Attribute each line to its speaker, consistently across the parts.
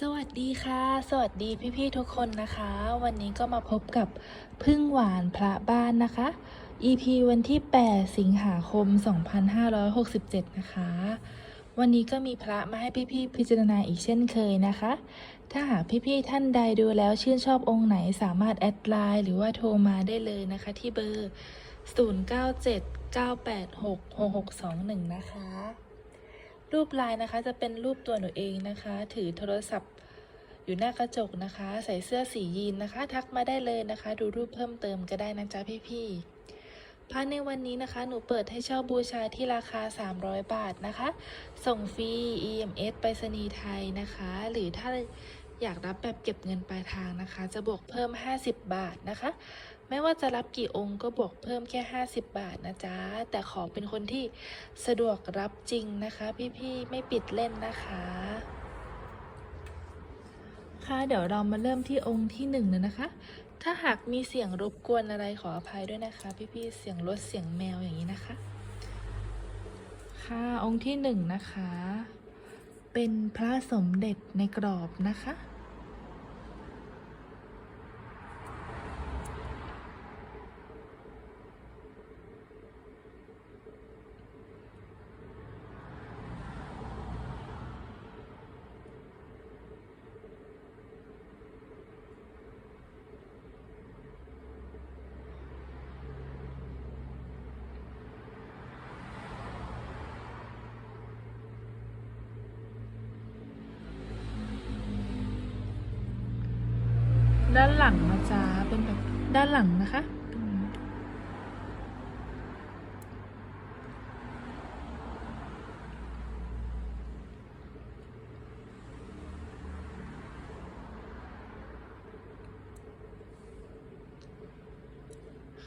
Speaker 1: สวัสดีค่ะ สวัสดีพี่ๆทุกคนนะคะ วันนี้ก็มาพบกับพึ่งหวานพระบ้านนะคะ EP วันที่ 8 สิงหาคม 2567 นะคะ วันนี้ก็มีพระมาให้พี่ๆพิจารณาอีกเช่นเคยนะคะ ถ้าหากพี่ๆท่านใดดูแล้วชื่นชอบองค์ไหนสามารถแอดไลน์หรือว่าโทรมาได้เลยนะคะ ที่เบอร์ 0979866621 นะคะ รูปลายนะคะจะเป็นรูปตัวหนูเองนะคะ ถือโทรศัพท์อยู่หน้ากระจกนะคะ ใส่เสื้อสียีนนะคะ ทักมาได้เลยนะคะ ดูรูปเพิ่มเติมก็ได้นะจ๊ะพี่ๆพระในวันนี้นะคะ หนูเปิดให้เช่าบูชาที่ราคา 300 บาทนะคะ ส่งฟรี EMS ไปรษณีย์ไทยนะคะ หรือถ้าอยากรับแบบเก็บเงินปลายทางนะคะ จะบวกเพิ่ม 50 บาทนะคะ ไม่ว่าจะรับกี่องค์ก็บวกเพิ่มแค่ 50 บาทนะจ๊ะ แต่ขอเป็นคนที่สะดวกรับจริงนะคะ พี่ๆ ไม่ปิดเล่นนะคะค่ะเดี๋ยวเรามาเริ่มที่องค์ที่หนึ่งเลยนะคะ ถ้าหากมีเสียงรบกวนอะไรขออภัยด้วยนะคะ พี่ๆ เสียงรถเสียงแมวอย่างนี้นะคะ ค่ะองค์ที่หนึ่งนะคะ เป็นพระสมเด็จในกรอบนะคะ ด้านหลังนะจ๊ะเป็นแบบด้านหลังนะคะ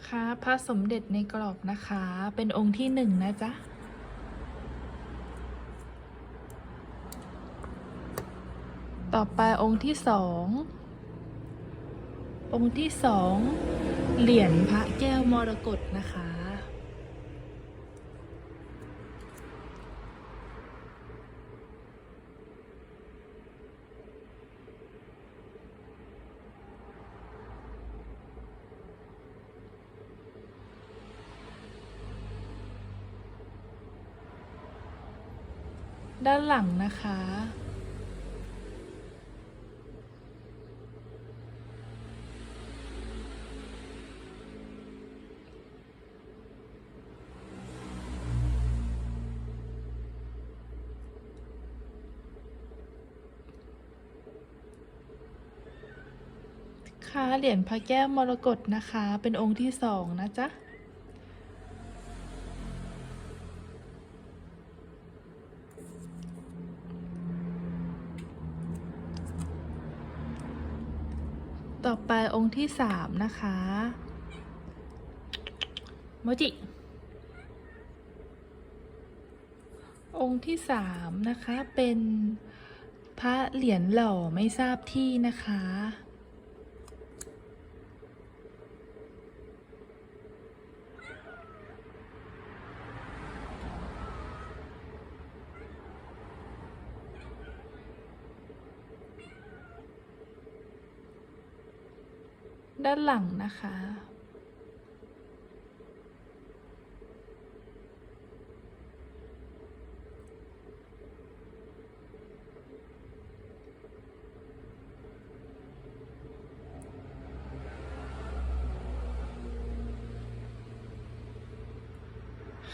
Speaker 1: ค่ะพระสมเด็จในกรอบนะคะ เป็นองค์ที่หนึ่งนะจ๊ะ ต่อไปองค์ที่สอง องค์ที่สองเหรียญพระแก้วมรกตนะคะ ด้านหลังนะคะ ค่ะ เหรียญพระแก้วมรกตนะคะ เป็นองค์ที่สองนะจ๊ะต่อไปองค์ที่สามนะคะโมจิ องค์ที่สามนะคะเป็นพระเหรียญหล่อไม่ทราบที่นะคะ ด้านหลังนะคะ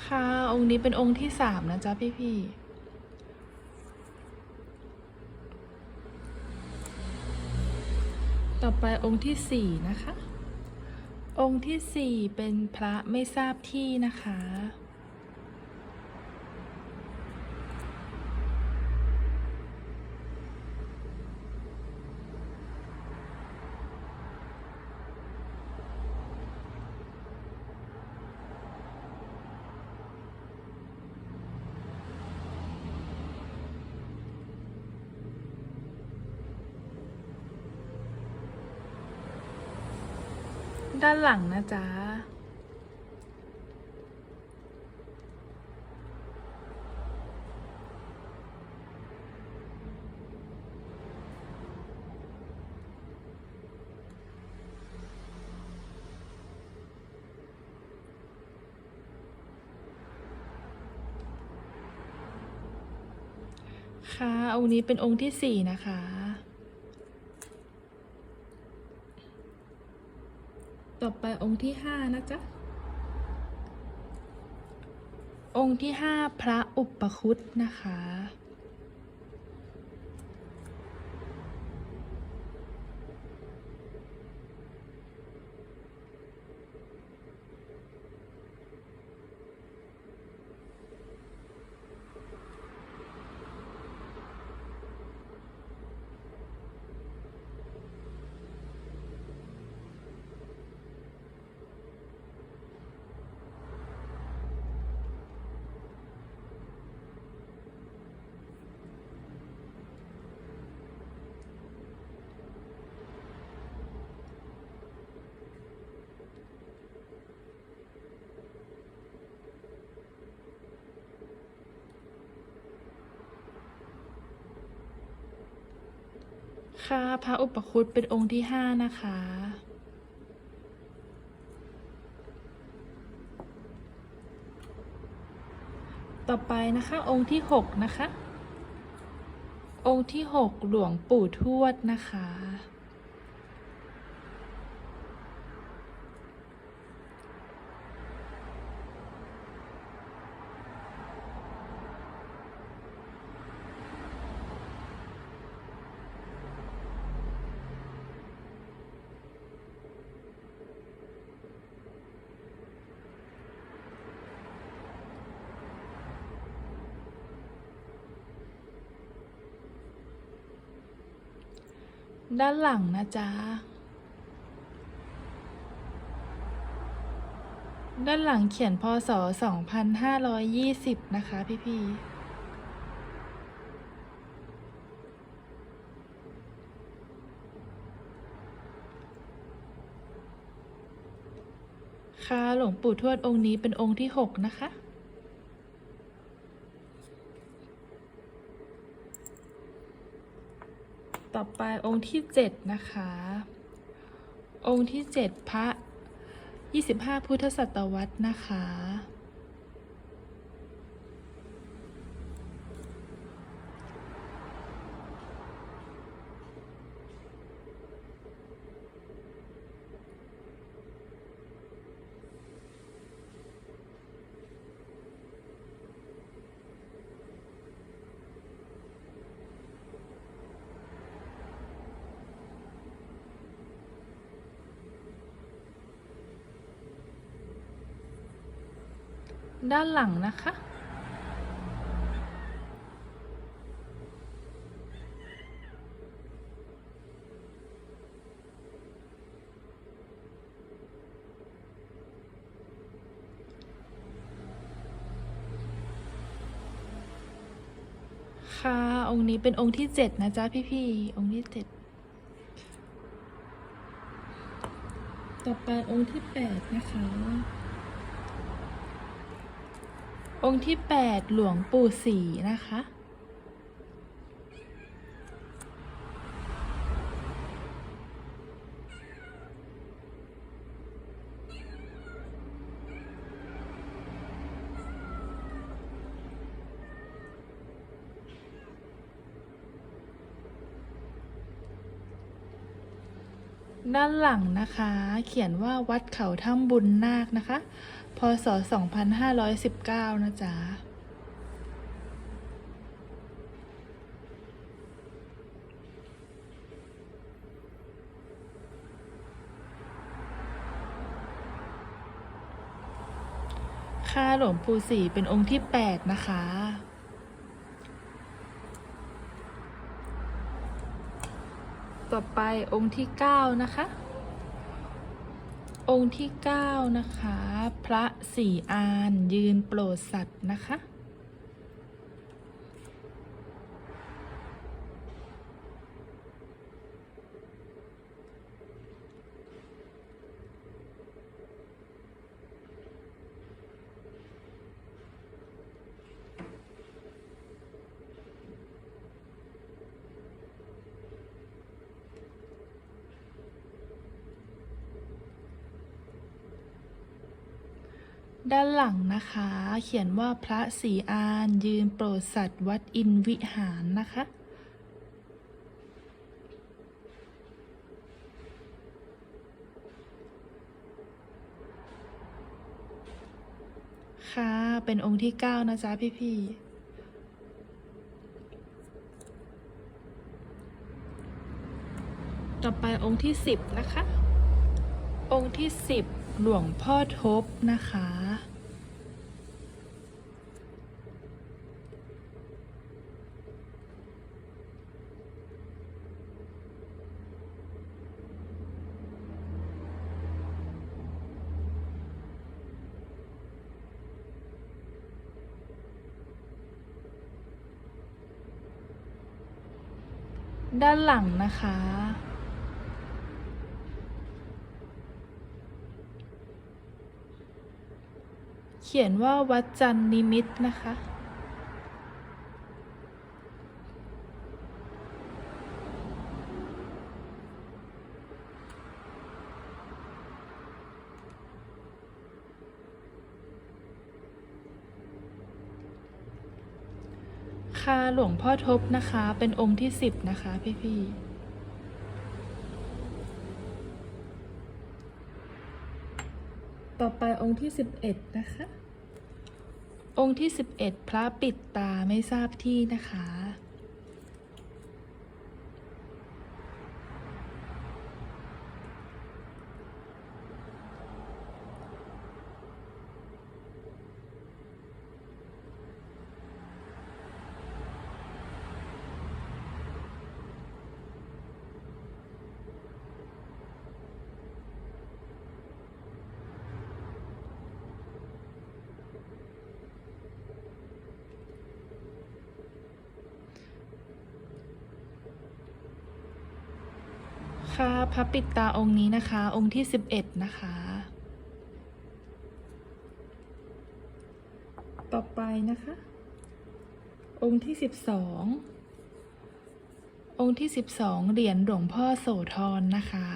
Speaker 1: ค่ะ องค์นี้เป็นองค์ที่สามนะจ๊ะพี่พี่ๆ ต่อ ไปองค์ที่สี่นะคะ องค์ที่สี่เป็นพระไม่ทราบที่นะคะ ด้านหลังนะจ๊ะ ค่ะองค์นี้เป็นองค์ที่สี่นะคะ องค์ที่ห้านะจ๊ะ องค์ที่ห้าพระอุปคุตนะคะ ค่ะ พระอุปคุตเป็นองค์ที่ห้านะคะ ต่อไปนะคะองค์ที่หกนะคะ องค์ที่หกหลวงปู่ทวดนะคะ ด้านหลังนะจ๊ะ ด้านหลังเขียนพศ 2520 นะคะพี่พี่ค่ะหลวงปู่ทวดองค์นี้เป็นองค์ที่ 6 นะคะ ต่อไปองค์ที่เจ็ดนะคะ องค์ที่เจ็ดพระยี่สิบห้าพุทธศตวรรษนะคะ ด้านหลังนะคะ ค่ะ องค์นี้เป็นองค์ที่เจ็ดนะจ๊ะพี่ๆ องค์ที่เจ็ดต่อไปองค์ที่แปดนะคะ องค์ที่แปดหลวงปู่ศรีนะคะ ด้านหลังนะคะ เขียนว่าวัดเขาถ้ำบุญนาคนะคะ พศ 2519 นะจ๊ะค่าหลวงปู่ศีเป็นองค์ที่ 8 นะคะ ต่อไปองค์ที่ 9 นะคะ องค์ที่ 9 นะคะ พระสี่อานยืนโปรดสัตว์นะคะ ด้านหลังนะคะ เขียนว่าพระศรีอานยืนโปรดสัตว์วัดอินวิหารนะคะ ค่ะ เป็นองค์ที่เก้านะจ๊ะพี่ๆต่อไปองค์ที่สิบนะคะ องค์ที่สิบ หลวงพ่อทบนะคะ ด้านหลังนะคะ ขียนว่าวัดจันนิมิตนะคะ ค่ะหลวงพ่อทบนะคะ เป็นองค์ที่สิบนะคะพี่ๆต่อไปองค์ที่สิบเอ็ดนะคะ องค์ที่สิบเอ็ดพระปิดตาไม่ทราบที่นะคะ คะพระปิดตาองค์นี้นะคะ องค์ที่สิบเอ็ดนะคะ ต่อไปนะคะ องค์ที่สิบสององค์ที่สิบสองเหรียญหลวงพ่อโสธรนะคะ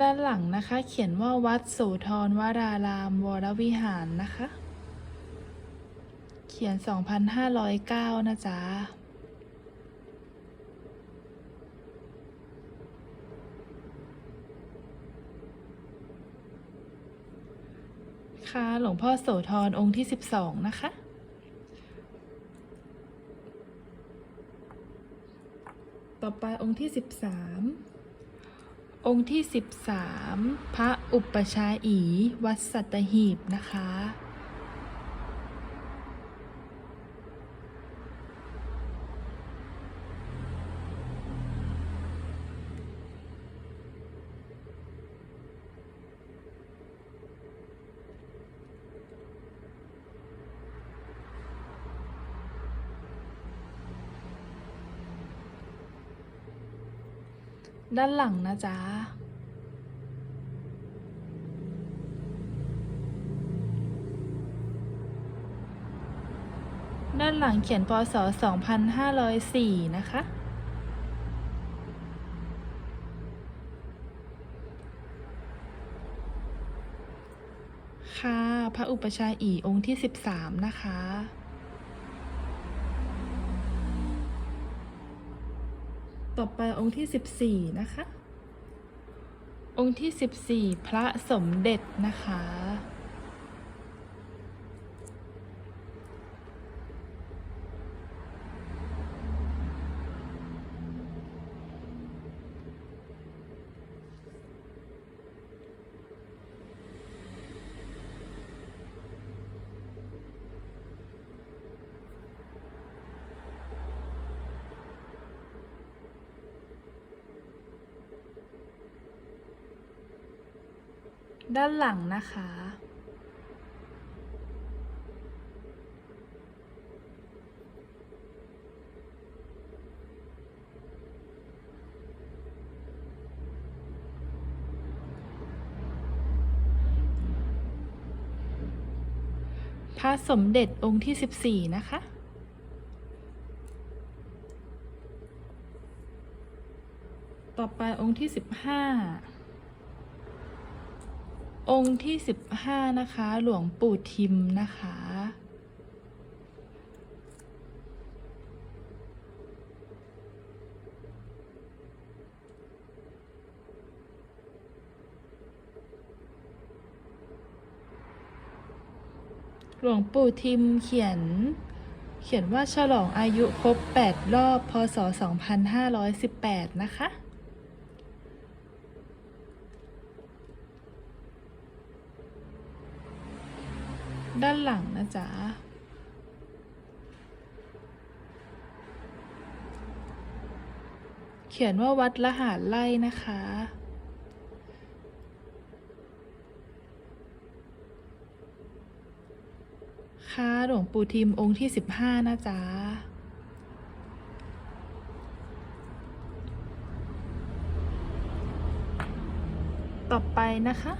Speaker 1: ด้านหลังนะคะ เขียนว่าวัดโสธรวราราม วรวิหารนะคะ เขียน 2,509 นะจ๊ะค่ะหลวงพ่อโสธรองค์ที่ 12 นะคะ ต่อไปองค์ที่ 13 องค์ที่ 13 พระอุปชาย์อี วัดสัตหีบนะคะ ด้านหลังนะจ๊ะ ด้านหลังเขียนพศ 2504 นะคะ ค่ะ พระอุปชาอีองค์ที่ 13 นะคะ ต่อไปองค์ที่ 14 นะคะ องค์ที่ 14 พระสมเด็จนะคะ ด้านหลังนะคะ พระสมเด็จองค์ที่สสิบี่นะคะต่อไปองค์ที่สิบห้า องค์ที่สิบห้านะคะ หลวงปู่ทิมนะคะ หลวงปู่ทิมเขียน เขียนว่าฉลองอายุครบ 8 รอบ พศ 2518 นะคะ ด้านหลังนะจ๊ะเขียนว่าวัดละหารไล่นะคะ ค่ะหลวงปู่ทิมองค์ที่สิบห้านะจ๊ะ ต่อไปนะคะ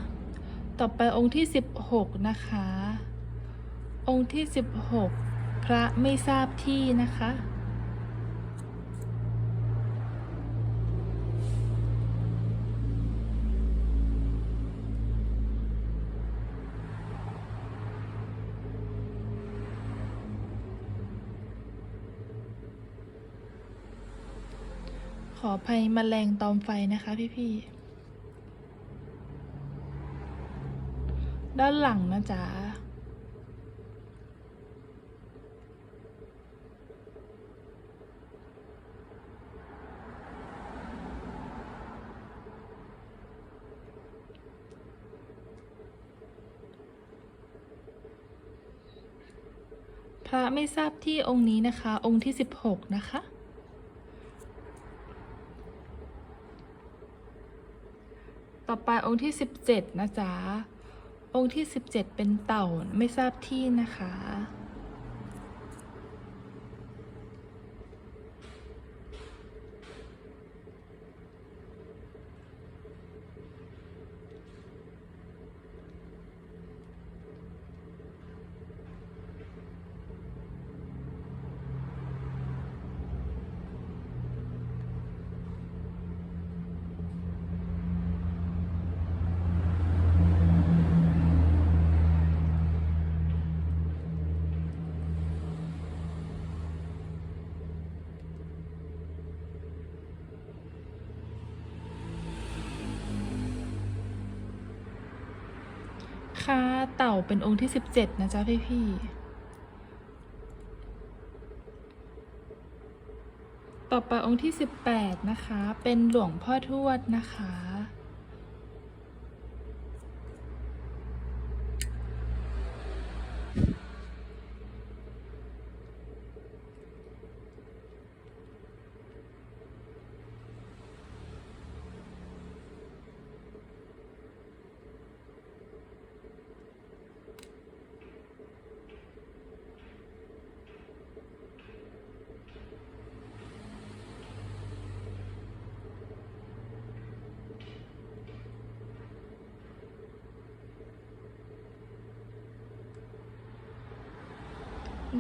Speaker 1: ต่อไปองค์ที่สิบหกนะคะ องค์ที่สิบหกพระไม่ทราบที่นะคะ ขออภัยมแมลงตอมไฟนะคะพี่ๆ ด้านหลังนะจ๊ะ พระ ไม่ทราบที่องค์นี้นะคะ องค์ที่สิบหกนะคะ ต่อไปองค์ที่สิบเจ็ดนะจ๊ะ องค์ที่สิบเจ็ดเป็นเต่าไม่ทราบที่นะคะค่ะ เป็นองค์ที่สิบเจ็ดนะจ๊ะพี่พี่ๆต่อไปองค์ที่สิบแปดนะคะ เป็นหลวงพ่อทวดนะคะ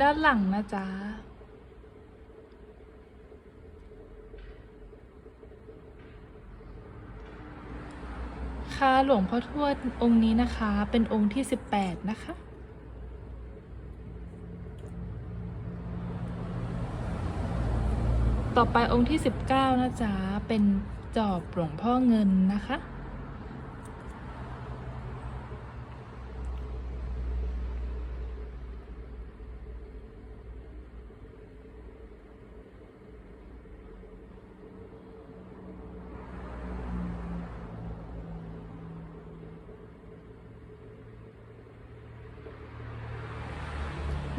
Speaker 1: ด้านหลังนะจ๊ะ ค่ะหลวงพ่อทวดองค์นี้นะคะ เป็นองค์ที่สิบแปดนะคะต่อไปองค์ที่สิบเก้านะจ๊ะ เป็นจอบหลวงพ่อเงินนะคะ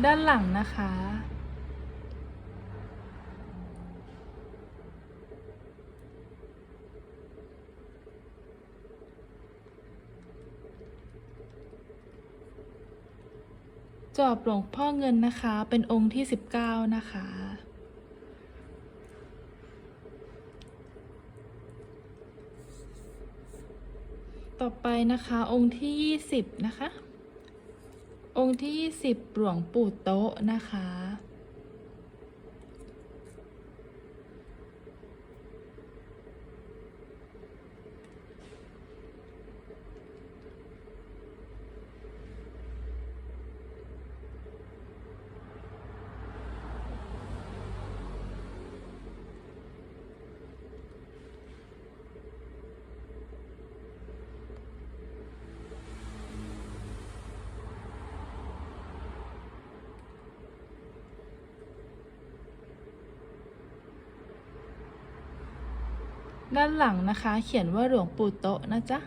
Speaker 1: ด้านหลังนะคะ จอบหลวงพ่อเงินนะคะ เป็นองค์ที่สิบเก้านะคะต่อไปนะคะองค์ที่ยี่สิบนะคะ องค์ที่ 20 หลวงปู่โต๊ะนะคะ ด้านหลังนะคะ เขียนว่าหลวงปู่โตะนะจ๊ะ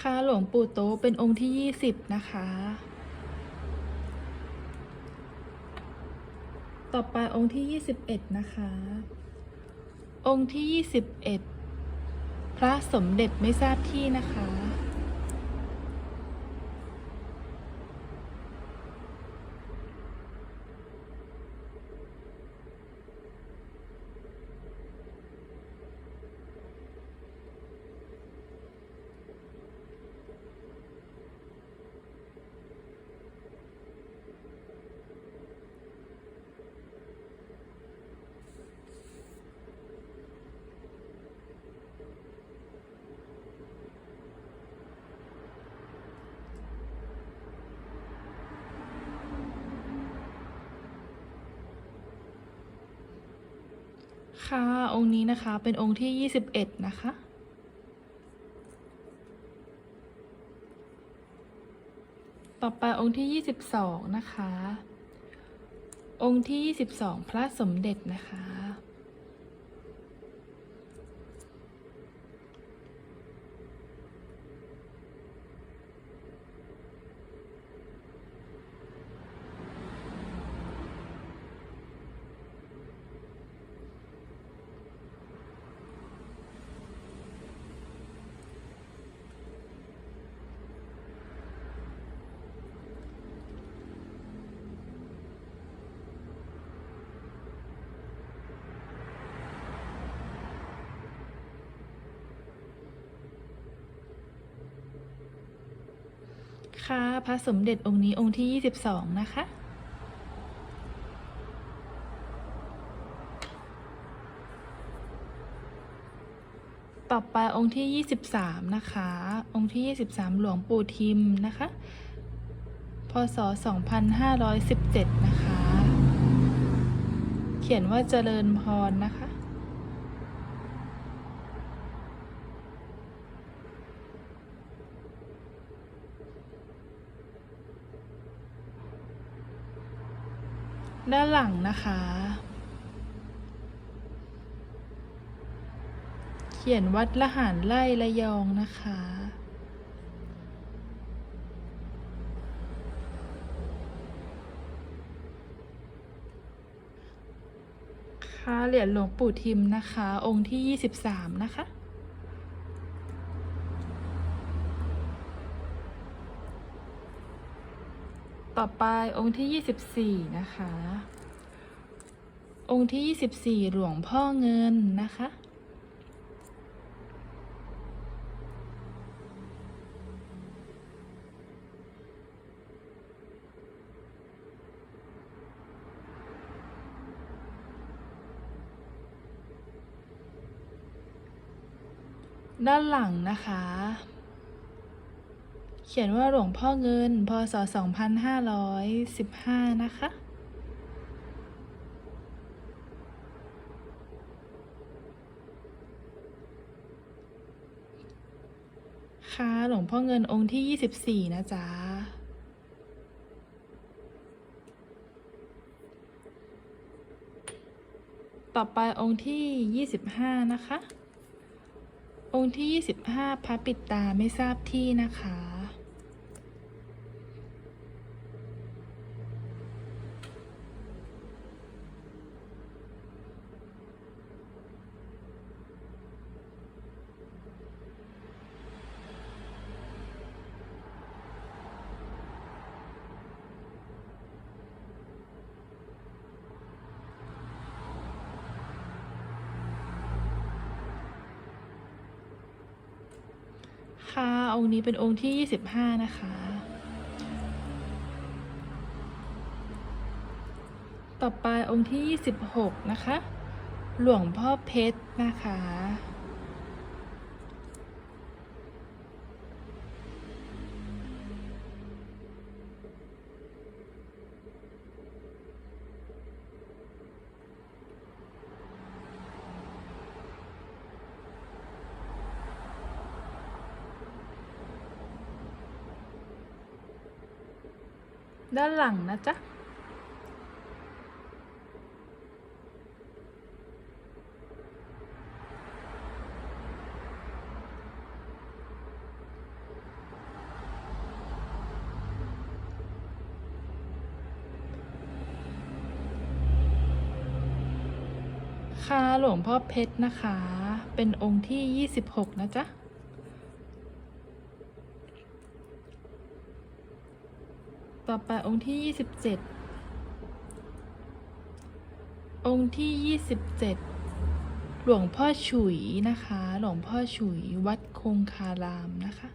Speaker 1: ค่ะหลวงปู่โตเป็นองค์ที่ 20 นะคะ ต่อไปองค์ที่ 21 นะคะ องค์ที่ 21 พระสมเด็จไม่ทราบที่นะคะ ค่ะ องค์นี้นะคะเป็นองค์ที่ 21 นะคะ ต่อไปองค์ที่ 22 นะคะ องค์ที่ 22 พระสมเด็จนะคะ ค่ะ พระสมเด็จองค์นี้องค์ที่ 22 นะคะ ต่อไปองค์ที่ 23 นะคะ องค์ที่ 23 หลวงปู่ทิมนะคะ พศ 2517 นะคะ เขียนว่าเจริญพรนะคะ ด้านหลังนะคะ เขียนวัดละหารไล่ระยองนะคะ ค่ะเหรียญหลวงปู่ทิมนะคะ องค์ที่ 23 นะคะ ต่อไปองค์ที่ 24 นะคะ องค์ที่ 24 หลวงพ่อเงินนะคะ ด้านหลังนะคะ เขียนว่าหลวงพ่อเงิน พศ 2515 นะคะ ค่ะหลวงพ่อเงินองค์ที่ 24 นะจ๊ะ ต่อไปองค์ที่ 25 นะคะ องค์ที่ 25พระปิดตาไม่ทราบที่นะคะ ด ค่ะ องค์ นี้เป็นองค์ที่ 25 นะคะ ต่อไปองค์ที่ 26 นะคะ หลวงพ่อเพชรนะคะ ด้านหลังนะจ๊ะ ค่ะหลวงพ่อเพชรนะคะ เป็นองค์ที่ 26 นะจ๊ะ ต่อไปองค์ที่27องค์ที่27หลวงพ่อฉุยนะคะ หลวงพ่อฉุยวัดคงคารามนะคะ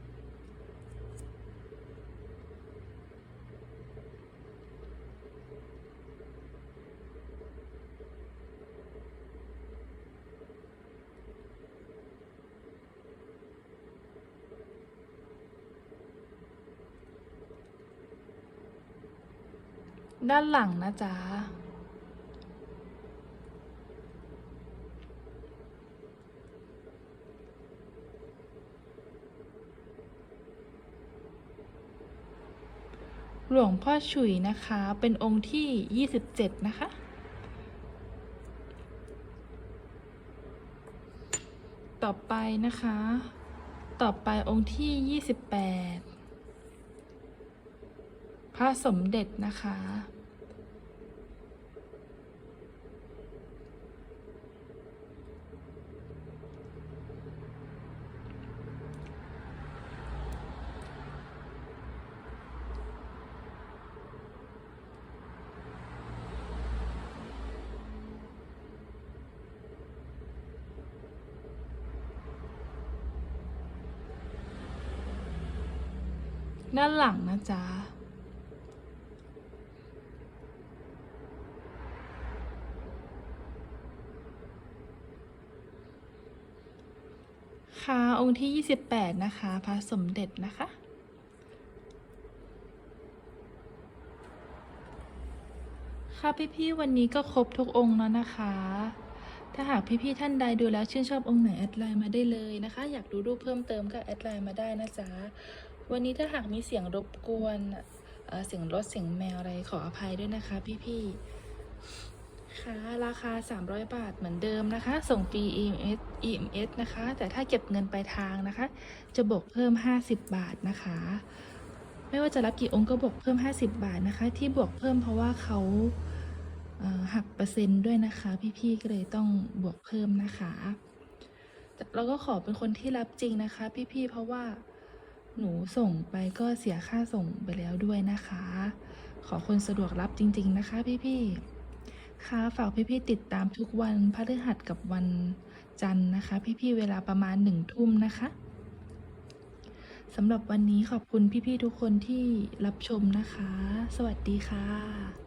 Speaker 1: ด้านหลังนะจ๊ะ หลวงพ่อฉุยนะคะ เป็นองค์ที่ 27 นะคะต่อไปนะคะ ต่อไปองค์ที่ 28 พระสมเด็จนะคะ จ๊ะค่ะองค์ที่ 28 นะคะ พระสมเด็จนะคะ ค่ะพี่ๆวันนี้ก็ครบทุกองค์แล้วนะคะ ถ้าหากพี่ๆท่านใดดูแล้วชื่นชอบองค์ไหนแอดไลน์มาได้เลยนะคะ อยากดูรูปเพิ่มเติมก็แอดไลน์มาได้นะจ๊ะ วันนี้ถ้าหากมีเสียงรบกวนเสียงรถเสียงแมวอะไรขออภัยด้วยนะคะพี่ๆค่ะราคา 300 บาทเหมือนเดิมนะคะ ส่งฟรี EMS EMS นะคะ แต่ถ้าเก็บเงินปลายทางนะคะ จะบวกเพิ่ม 50 บาทนะคะ ไม่ว่าจะรับกี่องค์ก็บวกเพิ่ม 50 บาทนะคะ ที่บวกเพิ่มเพราะว่าเขาเอ่อหักเปอร์เซ็นต์ด้วยนะคะ พี่ๆก็เลยต้องบวกเพิ่มนะคะเราก็ขอเป็นคนที่รับจริงนะคะ พี่ๆเพราะว่า หนูส่งไปก็เสียค่าส่งไปแล้วด้วยนะคะ ขอคนสะดวกรับจริง ๆ นะคะพี่ๆค่ะฝากพี่ๆติดตามทุกวันพฤหัสกับวันจันทร์นะคะ พี่ๆเวลาประมาณหนึ่งทุ่มนะคะสำหรับวันนี้ขอบคุณพี่ๆทุกคนที่รับชมนะคะ สวัสดีค่ะ